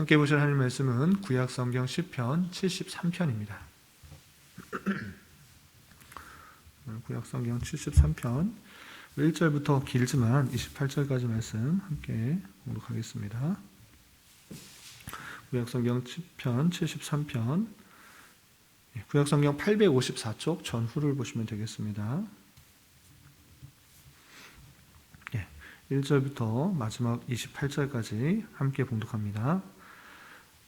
함께 보실 하나님 말씀은 구약 성경 10편 73편입니다. 구약 성경 73편 1절부터 길지만 28절까지 말씀 함께 공독하겠습니다. 구약 성경 10편 73편 구약 성경 854쪽 전후를 보시면 되겠습니다. 1절부터 마지막 28절까지 함께 봉독합니다.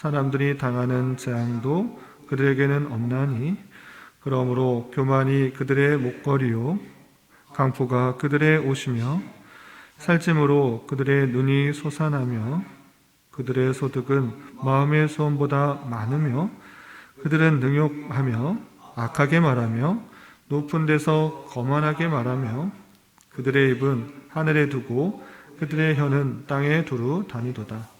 사람들이 당하는 재앙도 그들에게는 없나니 그러므로 교만이 그들의 목걸이요 강포가 그들의 옷이며 살찜으로 그들의 눈이 솟아나며 그들의 소득은 마음의 소원보다 많으며 그들은 능욕하며 악하게 말하며 높은 데서 거만하게 말하며 그들의 입은 하늘에 두고 그들의 혀는 땅에 두루 다니도다.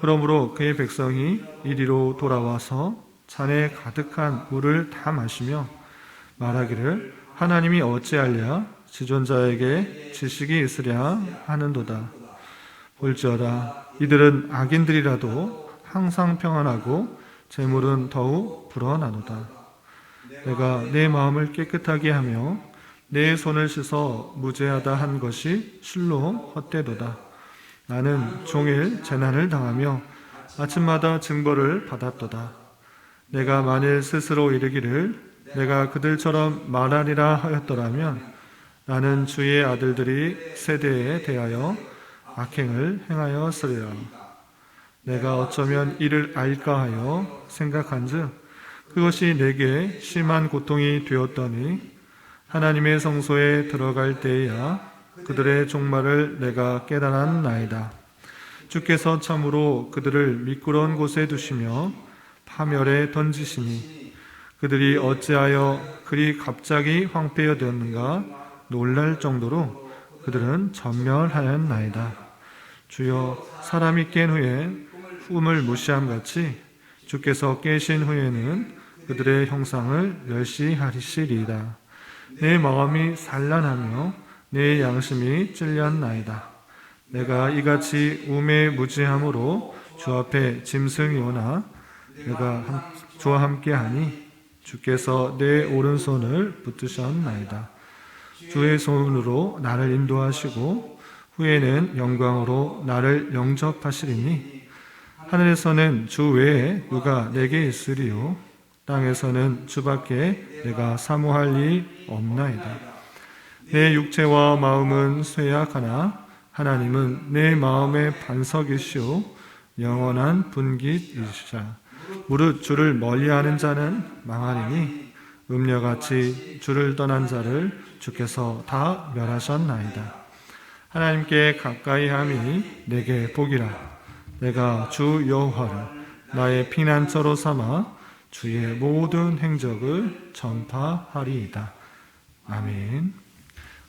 그러므로 그의 백성이 이리로 돌아와서 잔에 가득한 물을 다 마시며 말하기를 하나님이 어찌하랴 지존자에게 지식이 있으랴 하는도다. 볼지어다 이들은 악인들이라도 항상 평안하고 재물은 더욱 불어나도다. 내가 내 마음을 깨끗하게 하며 내 손을 씻어 무죄하다 한 것이 실로 헛되도다. 나는 종일 재난을 당하며 아침마다 증거를 받았도다. 내가 만일 스스로 이르기를 내가 그들처럼 말하리라 하였더라면 나는 주의 아들들이 세대에 대하여 악행을 행하였으리라. 내가 어쩌면 이를 알까 하여 생각한즉 그것이 내게 심한 고통이 되었더니 하나님의 성소에 들어갈 때에야 그들의 종말을 내가 깨달았나이다. 주께서 참으로 그들을 미끄러운 곳에 두시며 파멸에 던지시니 그들이 어찌하여 그리 갑자기 황폐여 되었는가 놀랄 정도로 그들은 전멸하였나이다. 주여 사람이 깬 후에 꿈을 무시함 같이 주께서 깨신 후에는 그들의 형상을 멸시하시리이다. 내 마음이 산란하며 내 양심이 찔렸나이다. 내가 이같이 우매 무지함으로 주 앞에 짐승이 오나 내가 주와 함께하니 주께서 내 오른손을 붙드셨나이다. 주의 손으로 나를 인도하시고 후에는 영광으로 나를 영접하시리니 하늘에서는 주 외에 누가 내게 있으리요 땅에서는 주밖에 내가 사모할 일 없나이다. 내 육체와 마음은 쇠약하나 하나님은 내 마음의 반석이시오 영원한 분깃이시자. 무릇 주를 멀리하는 자는 망하리니 음녀같이 주를 떠난 자를 주께서 다 멸하셨나이다. 하나님께 가까이 함이 내게 복이라. 내가 주 여호와를 나의 피난처로 삼아 주의 모든 행적을 전파하리이다. 아멘.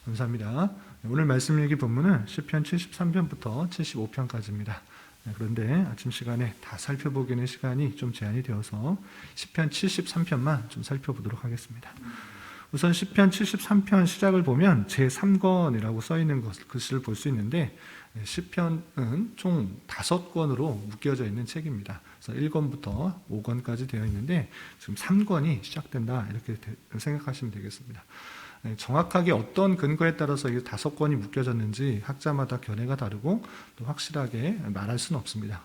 감사합니다. 오늘 말씀 읽기 본문은 10편 73편부터 75편까지입니다. 그런데 아침 시간에 다 살펴보기는 시간이 좀 제한이 되어서 10편 73편만 좀 살펴보도록 하겠습니다. 우선 10편 73편 시작을 보면 제3권이라고 써 있는 것, 글씨를 볼수 있는데 10편은 총 5권으로 묶여져 있는 책입니다. 그래서 1권부터 5권까지 되어 있는데 지금 3권이 시작된다 이렇게 생각하시면 되겠습니다. 네, 정확하게 어떤 근거에 따라서 이 다섯 권이 묶여졌는지 학자마다 견해가 다르고 또 확실하게 말할 수는 없습니다.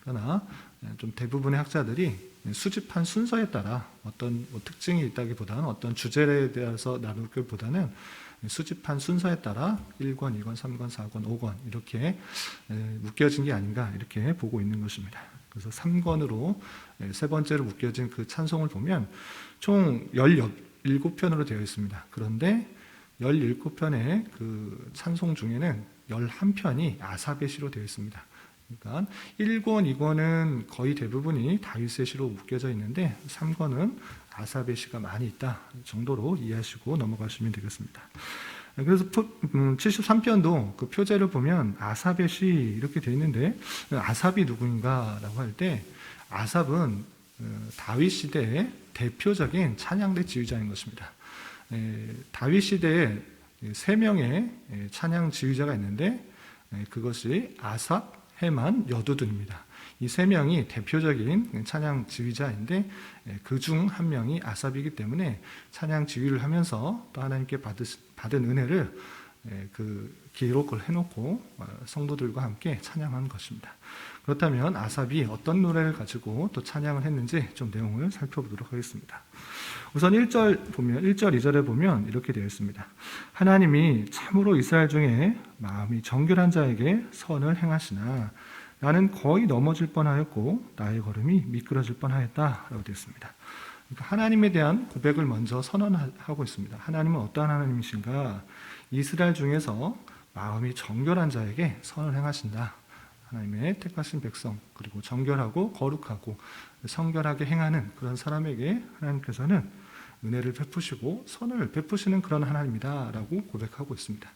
그러나 네, 좀 대부분의 학자들이 수집한 순서에 따라 어떤 뭐 특징이 있다기보다는 어떤 주제에 대해서 나눌 것보다는 수집한 순서에 따라 1권, 2권, 3권, 4권, 5권 이렇게 묶여진 게 아닌가 이렇게 보고 있는 것입니다. 그래서 3권으로 세 번째로 묶여진 그 찬송을 보면 총 17편으로 되어 있습니다. 그런데 17편의 그 찬송 중에는 11편이 아사베시로 되어 있습니다. 그러니까 1권, 2권은 거의 대부분이 다윗의 시로 묶여져 있는데 3권은 아삽의 시가 많이 있다 정도로 이해하시고 넘어가시면 되겠습니다. 그래서 73편도 그 표제를 보면 아삽의 시 이렇게 되어 있는데 아삽이 누구인가라고 할 때 아삽은 어, 다윗 시대의 대표적인 찬양대 지휘자인 것입니다. 에, 다윗 시대에 세 명의 에, 찬양 지휘자가 있는데 에, 그것이 아삽, 해만, 여두둔입니다. 이 세 명이 대표적인 찬양 지휘자인데 그 중 한 명이 아삽이기 때문에 찬양 지휘를 하면서 또 하나님께 받은 은혜를 그 기록을 해놓고 어, 성도들과 함께 찬양한 것입니다. 그렇다면 아삽이 어떤 노래를 가지고 또 찬양을 했는지 좀 내용을 살펴보도록 하겠습니다. 우선 1절 보면 1절 2절에 보면 이렇게 되어 있습니다. 하나님이 참으로 이스라엘 중에 마음이 정결한 자에게 선을 행하시나 나는 거의 넘어질 뻔하였고 나의 걸음이 미끄러질 뻔하였다라고 되어 있습니다. 그러니까 하나님에 대한 고백을 먼저 선언하고 있습니다. 하나님은 어떠한 하나님이신가? 이스라엘 중에서 마음이 정결한 자에게 선을 행하신다. 하나님의 택하신 백성 그리고 정결하고 거룩하고 성결하게 행하는 그런 사람에게 하나님께서는 은혜를 베푸시고 선을 베푸시는 그런 하나님이다라고 고백하고 있습니다.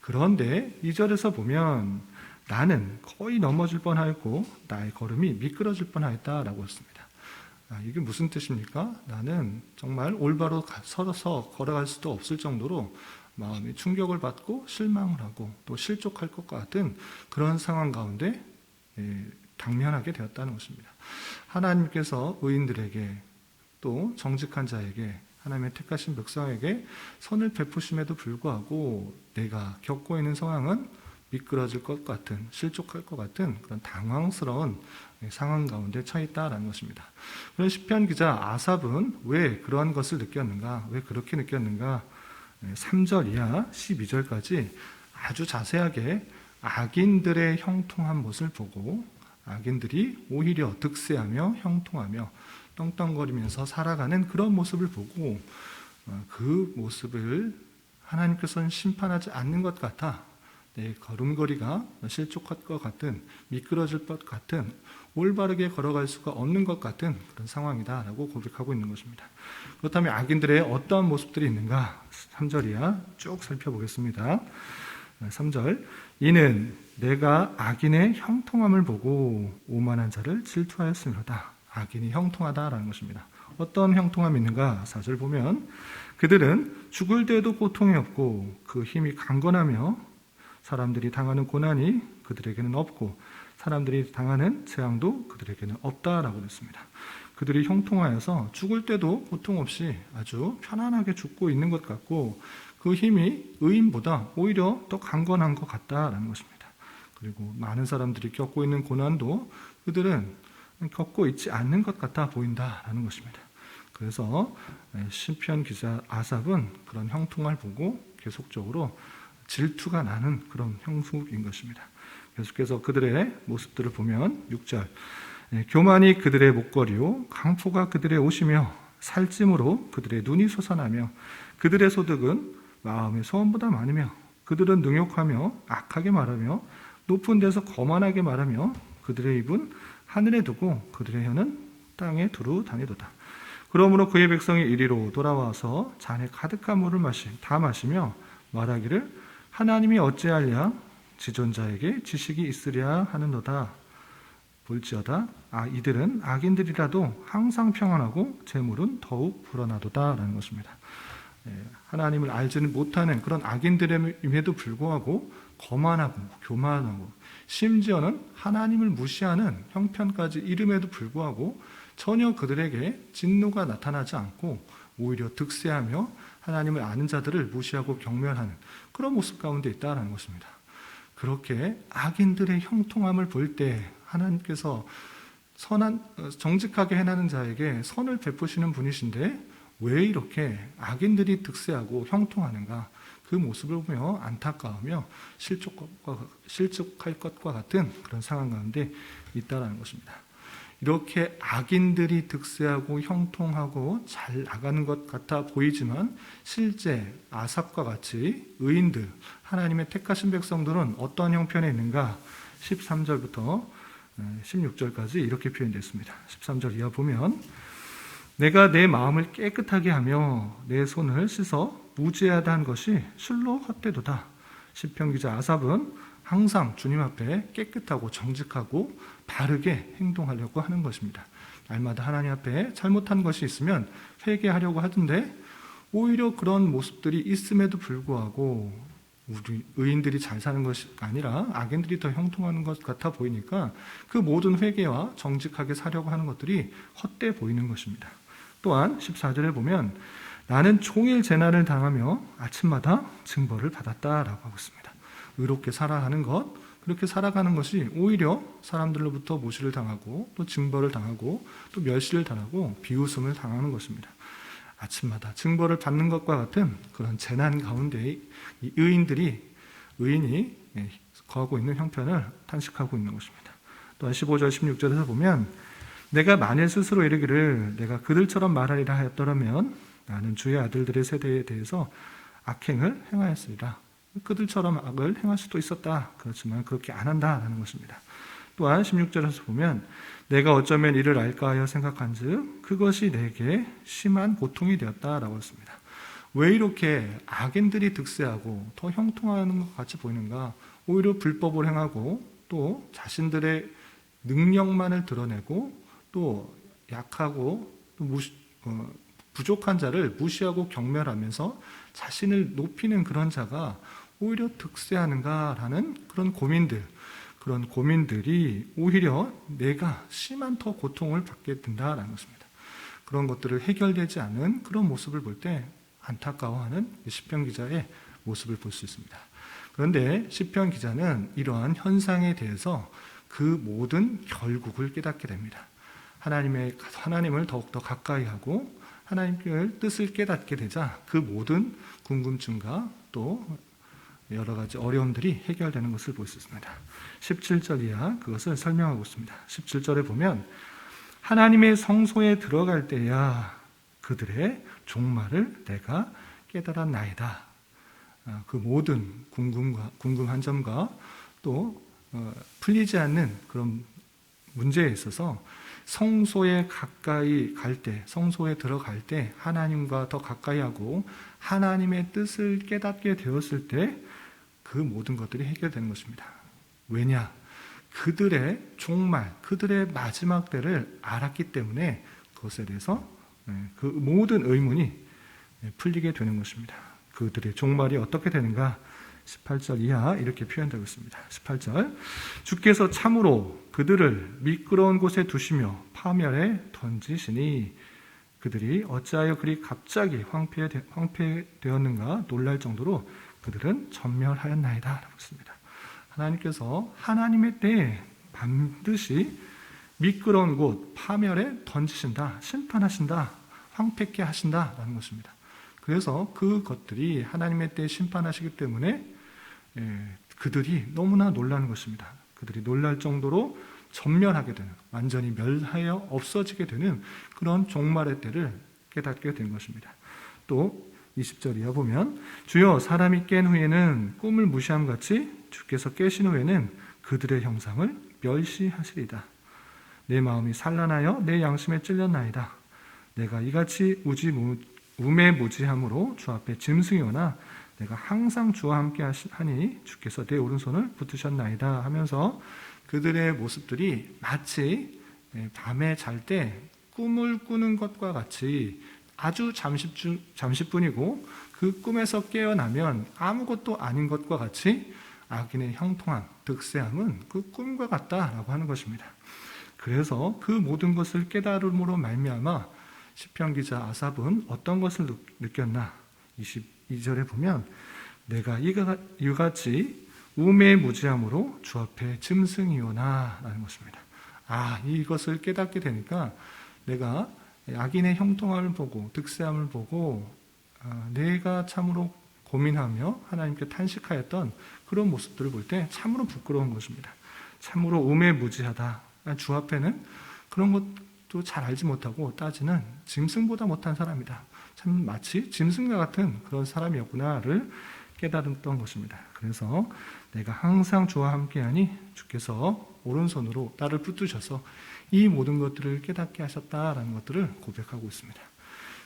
그런데 이절에서 보면 나는 거의 넘어질 뻔하였고 나의 걸음이 미끄러질 뻔하였다라고 했습니다. 아, 이게 무슨 뜻입니까? 나는 정말 올바로 서서 걸어갈 수도 없을 정도로 마음이 충격을 받고 실망을 하고 또 실족할 것 같은 그런 상황 가운데 예, 당면하게 되었다는 것입니다. 하나님께서 의인들에게 또 정직한 자에게 하나님의 택하신 백성에게 선을 베푸심에도 불구하고 내가 겪고 있는 상황은 미끄러질 것 같은 실족할 것 같은 그런 당황스러운 상황 가운데 처해 있다라는 것입니다. 그런 시편 기자 아삽은 왜 그러한 것을 느꼈는가? 왜 그렇게 느꼈는가? 3절 이하 12절까지 아주 자세하게 악인들의 형통한 모습을 보고 악인들이 오히려 득세하며 형통하며 떵떵거리면서 살아가는 그런 모습을 보고 어, 그 모습을 하나님께서는 심판하지 않는 것 같아 내 걸음걸이가 실족할 것 같은 미끄러질 것 같은 올바르게 걸어갈 수가 없는 것 같은 그런 상황이다라고 고백하고 있는 것입니다. 그렇다면 악인들의 어떠한 모습들이 있는가? 3절 이야 쭉 살펴보겠습니다. 3절 이는 내가 악인의 형통함을 보고 오만한 자를 질투하였습니다. 악인이 형통하다라는 것입니다. 어떤 형통함이 있는가? 4절 보면 그들은 죽을 때도 고통이 없고 그 힘이 강건하며 사람들이 당하는 고난이 그들에게는 없고 사람들이 당하는 재앙도 그들에게는 없다라고 했습니다. 그들이 형통하여서 죽을 때도 고통 없이 아주 편안하게 죽고 있는 것 같고 그 힘이 의인보다 오히려 더 강건한 것 같다라는 것입니다. 그리고 많은 사람들이 겪고 있는 고난도 그들은 겪고 있지 않는 것 같아 보인다라는 것입니다. 그래서 시편 기자 아삽은 그런 형통을 보고 계속적으로 질투가 나는 그런 형수인 것입니다. 계속해서 그들의 모습들을 보면 6절 예, 교만이 그들의 목걸이요 강포가 그들의 옷이며 살찜으로 그들의 눈이 솟아나며 그들의 소득은 마음의 소원보다 많으며 그들은 능욕하며 악하게 말하며 높은 데서 거만하게 말하며 그들의 입은 하늘에 두고 그들의 혀는 땅에 두루 다니도다. 그러므로 그의 백성이 이리로 돌아와서 잔에 가득한 물을 마시 다 마시며 말하기를 하나님이 어찌하랴 지존자에게 지식이 있으랴 하는도다. 볼지어다 아 이들은 악인들이라도 항상 평안하고 재물은 더욱 불어나도다라는 것입니다. 예, 하나님을 알지는 못하는 그런 악인들임에도 불구하고 거만하고 교만하고 심지어는 하나님을 무시하는 형편까지 이름에도 불구하고 전혀 그들에게 진노가 나타나지 않고 오히려 득세하며 하나님을 아는 자들을 무시하고 경멸하는 그런 모습 가운데 있다는 것입니다. 그렇게 악인들의 형통함을 볼 때 하나님께서 선한 정직하게 해나는 자에게 선을 베푸시는 분이신데 왜 이렇게 악인들이 득세하고 형통하는가? 그 모습을 보며 안타까우며 실족할 것과 같은 그런 상황 가운데 있다라는 것입니다. 이렇게 악인들이 득세하고 형통하고 잘 나가는 것 같아 보이지만 실제 아삽과 같이 의인들, 하나님의 택하신 백성들은 어떤 형편에 있는가? 13절부터 16절까지 이렇게 표현됐습니다. 13절 이하 보면 내가 내 마음을 깨끗하게 하며 내 손을 씻어 무죄하다 한 것이 술로 헛되도다. 시편 기자 아삽은 항상 주님 앞에 깨끗하고 정직하고 바르게 행동하려고 하는 것입니다. 날마다 하나님 앞에 잘못한 것이 있으면 회개하려고 하던데 오히려 그런 모습들이 있음에도 불구하고 우리 의인들이 잘 사는 것이 아니라 악인들이 더 형통하는 것 같아 보이니까 그 모든 회개와 정직하게 사려고 하는 것들이 헛돼 보이는 것입니다. 또한 14절에 보면 나는 종일 재난을 당하며 아침마다 징벌을 받았다라고 하고 있습니다. 의롭게 살아가는 것, 그렇게 살아가는 것이 오히려 사람들로부터 모시를 당하고 또 징벌을 당하고 또 멸시를 당하고 비웃음을 당하는 것입니다. 아침마다 징벌을 받는 것과 같은 그런 재난 가운데 이 의인들이 의인이 예, 거하고 있는 형편을 탄식하고 있는 것입니다. 또한 15절 16절에서 보면 내가 만일 스스로 이르기를 내가 그들처럼 말하리라 하였더라면 나는 주의 아들들의 세대에 대해서 악행을 행하였으리라. 그들처럼 악을 행할 수도 있었다. 그렇지만 그렇게 안 한다라는 것입니다. 또한 16절에서 보면 내가 어쩌면 이를 알까 하여 생각한즉 그것이 내게 심한 고통이 되었다라고 했습니다. 왜 이렇게 악인들이 득세하고 더 형통하는 것 같이 보이는가? 오히려 불법을 행하고 또 자신들의 능력만을 드러내고 또 약하고 또 무시, 어, 부족한 자를 무시하고 경멸하면서 자신을 높이는 그런 자가 오히려 득세하는가라는 그런 고민들, 그런 고민들이 오히려 내가 심한 더 고통을 받게 된다라는 것입니다. 그런 것들을 해결되지 않은 그런 모습을 볼 때 안타까워하는 시편 기자의 모습을 볼 수 있습니다. 그런데 시편 기자는 이러한 현상에 대해서 그 모든 결국을 깨닫게 됩니다. 하나님의 하나님을 더욱더 가까이 하고 하나님의 뜻을 깨닫게 되자 그 모든 궁금증과 또 여러 가지 어려움들이 해결되는 것을 볼 수 있습니다. 17절 이하 그것을 설명하고 있습니다. 17절에 보면 하나님의 성소에 들어갈 때야 그들의 종말을 내가 깨달았나이다. 아, 그 모든 궁금과 궁금한 점과 또 어, 풀리지 않는 그런 문제에 있어서 성소에 가까이 갈 때, 성소에 들어갈 때 하나님과 더 가까이 하고 하나님의 뜻을 깨닫게 되었을 때 그 모든 것들이 해결되는 것입니다. 왜냐? 그들의 종말, 그들의 마지막 때를 알았기 때문에 그것에 대해서 네, 그 모든 의문이 네, 풀리게 되는 것입니다. 그들의 종말이 어떻게 되는가? 18절 이하 이렇게 표현되고 있습니다. 18절 주께서 참으로 그들을 미끄러운 곳에 두시며 파멸에 던지시니 그들이 어찌하여 그리 갑자기 황폐, 황폐되었는가 놀랄 정도로 그들은 전멸하였나이다 라고 했습니다. 하나님께서 하나님의 때에 반드시 미끄러운 곳 파멸에 던지신다 심판하신다 황폐케 하신다라는 것입니다. 그래서 그것들이 하나님의 때에 심판하시기 때문에 예, 그들이 너무나 놀라는 것입니다. 그들이 놀랄 정도로 전멸하게 되는, 완전히 멸하여 없어지게 되는 그런 종말의 때를 깨닫게 된 것입니다. 또 20절 이하 보면 주여 사람이 깬 후에는 꿈을 무시함 같이 주께서 깨신 후에는 그들의 형상을 멸시하시리다. 내 마음이 산란하여 내 양심에 찔렸나이다. 내가 이같이 우지 우매무지함으로 주 앞에 짐승이 오나 내가 항상 주와 함께 하니 주께서 내 오른손을 붙으셨나이다 하면서 그들의 모습들이 마치 예, 밤에 잘 때 꿈을 꾸는 것과 같이 아주 잠시쯤, 잠시뿐이고 그 꿈에서 깨어나면 아무것도 아닌 것과 같이 악인의 형통함, 득세함은 그 꿈과 같다라고 하는 것입니다. 그래서 그 모든 것을 깨달음으로 말미암아 시편 기자 아삽은 어떤 것을 느꼈나? 22절에 보면 내가 이같이 우매무지함으로 주 앞에 짐승이오나 라는 것입니다. 아, 이것을 깨닫게 되니까 내가 악인의 형통함을 보고 득세함을 보고 아, 내가 참으로 고민하며 하나님께 탄식하였던 그런 모습들을 볼 때 참으로 부끄러운 것입니다. 참으로 우매무지하다. 주 앞에는 그런 것도 잘 알지 못하고 따지는 짐승보다 못한 사람이다. 참 마치 짐승과 같은 그런 사람이었구나를 깨달았던 것입니다. 그래서 내가 항상 주와 함께하니 주께서 오른손으로 나를 붙드셔서 이 모든 것들을 깨닫게 하셨다라는 것들을 고백하고 있습니다.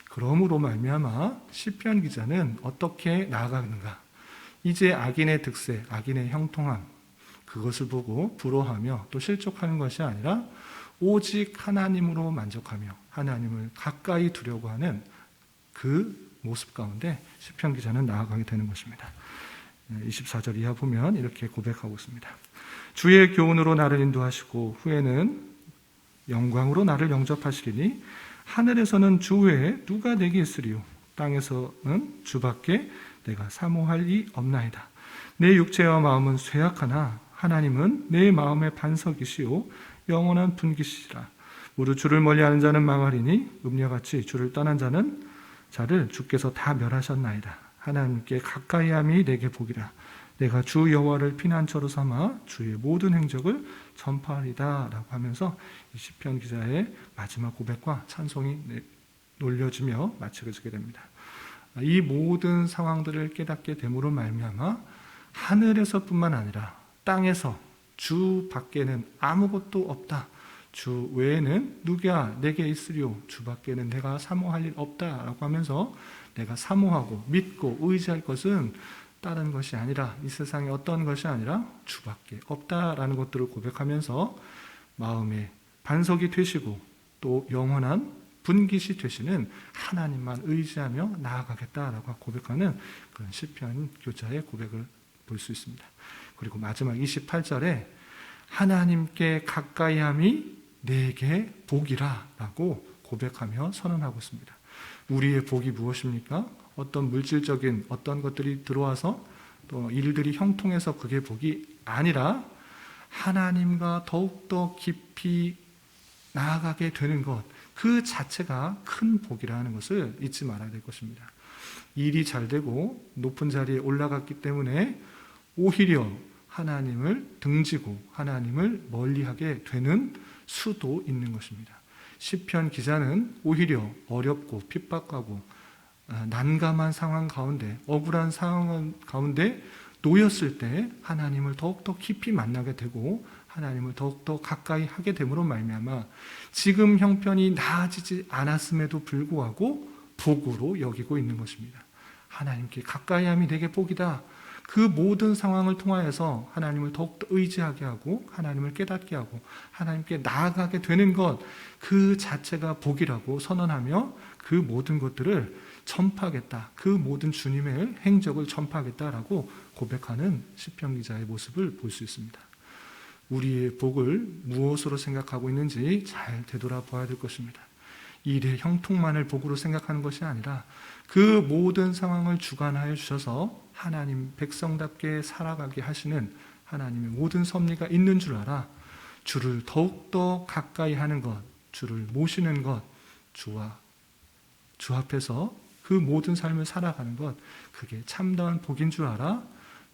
그러므로 말미암아 시편 기자는 어떻게 나아가는가? 이제 악인의 득세, 악인의 형통함 그것을 보고 부러워하며 또 실족하는 것이 아니라 오직 하나님으로 만족하며 하나님을 가까이 두려고 하는 그 모습 가운데 시편 기자는 나아가게 되는 것입니다. 24절 이하 보면 이렇게 고백하고 있습니다. 주의 교훈으로 나를 인도하시고 후에는 영광으로 나를 영접하시리니 하늘에서는 주 외에 누가 내게 있으리요 땅에서는 주밖에 내가 사모할 이 없나이다. 내 육체와 마음은 쇠약하나 하나님은 내 마음의 반석이시요 영원한 분기시라. 무릇 주를 멀리하는 자는 망하리니 음녀 같이 주를 떠난 자는 자를 주께서 다 멸하셨나이다. 하나님께 가까이함이 내게 복이라. 내가 주 여호와를 피난처로 삼아 주의 모든 행적을 전파하리다라고 하면서 이 시편 기자의 마지막 고백과 찬송이 놀려지며 마치게 됩니다. 이 모든 상황들을 깨닫게 됨으로 말미암아 하늘에서뿐만 아니라 땅에서 주 밖에는 아무것도 없다. 주 외에는 누가 내게 있으리요 주 밖에는 내가 사모할 일 없다라고 하면서 내가 사모하고 믿고 의지할 것은 다른 것이 아니라 이 세상에 어떤 것이 아니라 주밖에 없다라는 것들을 고백하면서 마음의 반석이 되시고 또 영원한 분깃이 되시는 하나님만 의지하며 나아가겠다라고 고백하는 그런 시편 교자의 고백을 볼 수 있습니다. 그리고 마지막 28절에 하나님께 가까이함이 내게 복이라라고 고백하며 선언하고 있습니다. 우리의 복이 무엇입니까? 어떤 물질적인 어떤 것들이 들어와서 또 일들이 형통해서 그게 복이 아니라 하나님과 더욱더 깊이 나아가게 되는 것, 그 자체가 큰 복이라는 것을 잊지 말아야 될 것입니다. 일이 잘 되고 높은 자리에 올라갔기 때문에 오히려 하나님을 등지고 하나님을 멀리하게 되는 수도 있는 것입니다. 시편 기자는 오히려 어렵고 핍박하고 아, 난감한 상황 가운데 억울한 상황 가운데 놓였을 때 하나님을 더욱더 깊이 만나게 되고 하나님을 더욱더 가까이 하게 됨으로 말미암아 지금 형편이 나아지지 않았음에도 불구하고 복으로 여기고 있는 것입니다. 하나님께 가까이함이 내게 복이다. 그 모든 상황을 통하여서 하나님을 더욱더 의지하게 하고 하나님을 깨닫게 하고 하나님께 나아가게 되는 것 그 자체가 복이라고 선언하며 그 모든 것들을 전파하겠다. 그 모든 주님의 행적을 전파하겠다라고 고백하는 시편 기자의 모습을 볼 수 있습니다. 우리의 복을 무엇으로 생각하고 있는지 잘 되돌아봐야 될 것입니다. 일의 형통만을 복으로 생각하는 것이 아니라 그 모든 상황을 주관하여 주셔서 하나님 백성답게 살아가게 하시는 하나님의 모든 섭리가 있는 줄 알아 주를 더욱더 가까이 하는 것, 주를 모시는 것, 주와 주 앞에서 그 모든 삶을 살아가는 것, 그게 참다운 복인 줄 알아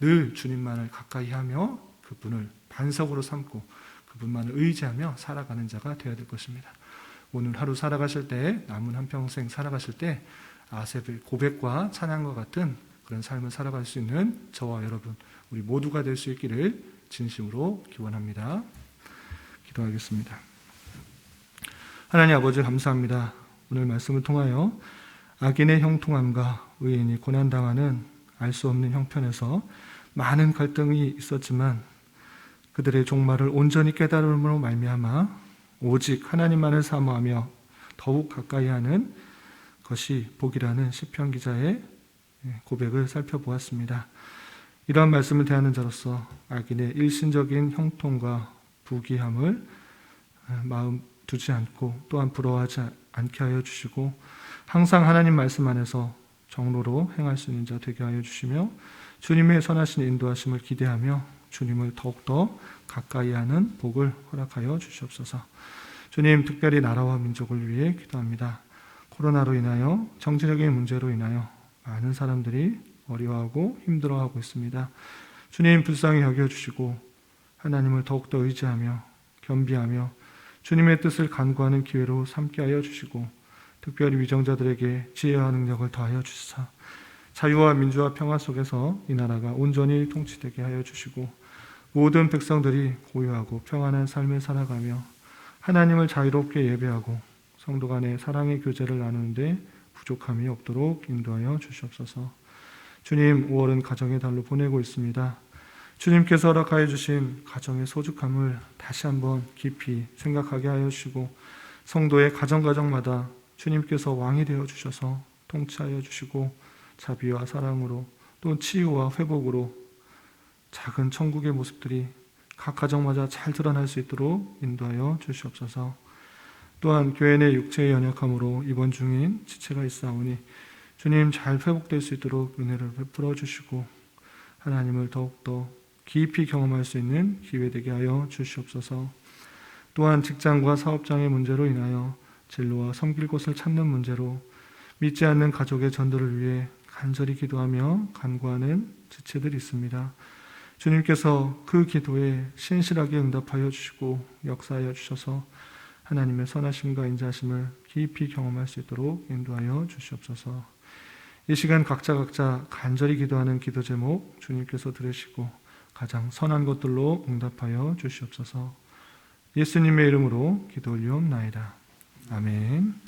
늘 주님만을 가까이 하며 그분을 반석으로 삼고 그분만을 의지하며 살아가는 자가 되어야 될 것입니다. 오늘 하루 살아가실 때, 남은 한평생 살아가실 때 아셉의 고백과 찬양과 같은 그런 삶을 살아갈 수 있는 저와 여러분, 우리 모두가 될 수 있기를 진심으로 기원합니다. 기도하겠습니다. 하나님 아버지 감사합니다. 오늘 말씀을 통하여 악인의 형통함과 의인이 고난당하는 알 수 없는 형편에서 많은 갈등이 있었지만 그들의 종말을 온전히 깨달음으로 말미암아 오직 하나님만을 사모하며 더욱 가까이 하는 것이 복이라는 시편 기자의 고백을 살펴보았습니다. 이러한 말씀을 대하는 자로서 악인의 일신적인 형통과 부귀함을 마음 두지 않고 또한 부러워하지 않게 하여 주시고 항상 하나님 말씀 안에서 정로로 행할 수 있는 자 되게 하여 주시며 주님의 선하신 인도하심을 기대하며 주님을 더욱더 가까이 하는 복을 허락하여 주시옵소서. 주님 특별히 나라와 민족을 위해 기도합니다. 코로나로 인하여 정치적인 문제로 인하여 많은 사람들이 어려워하고 힘들어하고 있습니다. 주님 불쌍히 여겨주시고 하나님을 더욱더 의지하며 겸비하며 주님의 뜻을 간구하는 기회로 삼게 하여 주시고 특별히 위정자들에게 지혜와 능력을 더하여 주시사 자유와 민주와 평화 속에서 이 나라가 온전히 통치되게 하여 주시고 모든 백성들이 고요하고 평안한 삶을 살아가며 하나님을 자유롭게 예배하고 성도 간의 사랑의 교제를 나누는데 부족함이 없도록 인도하여 주시옵소서. 주님, 5월은 가정의 달로 보내고 있습니다. 주님께서 허락하여 주신 가정의 소중함을 다시 한번 깊이 생각하게 하여 주시고 성도의 가정가정마다 주님께서 왕이 되어 주셔서 통치하여 주시고 자비와 사랑으로 또 치유와 회복으로 작은 천국의 모습들이 각 가정마다 잘 드러날 수 있도록 인도하여 주시옵소서. 또한 교회 내 육체의 연약함으로 입원 중인 지체가 있사오니 주님 잘 회복될 수 있도록 은혜를 베풀어 주시고 하나님을 더욱더 깊이 경험할 수 있는 기회 되게 하여 주시옵소서. 또한 직장과 사업장의 문제로 인하여 진로와 섬길 곳을 찾는 문제로 믿지 않는 가족의 전도를 위해 간절히 기도하며 간구하는 지체들이 있습니다. 주님께서 그 기도에 신실하게 응답하여 주시고 역사하여 주셔서 하나님의 선하심과 인자심을 깊이 경험할 수 있도록 인도하여 주시옵소서. 이 시간 각자 각자 간절히 기도하는 기도 제목 주님께서 들으시고 가장 선한 것들로 응답하여 주시옵소서. 예수님의 이름으로 기도 올리옵나이다. 아멘.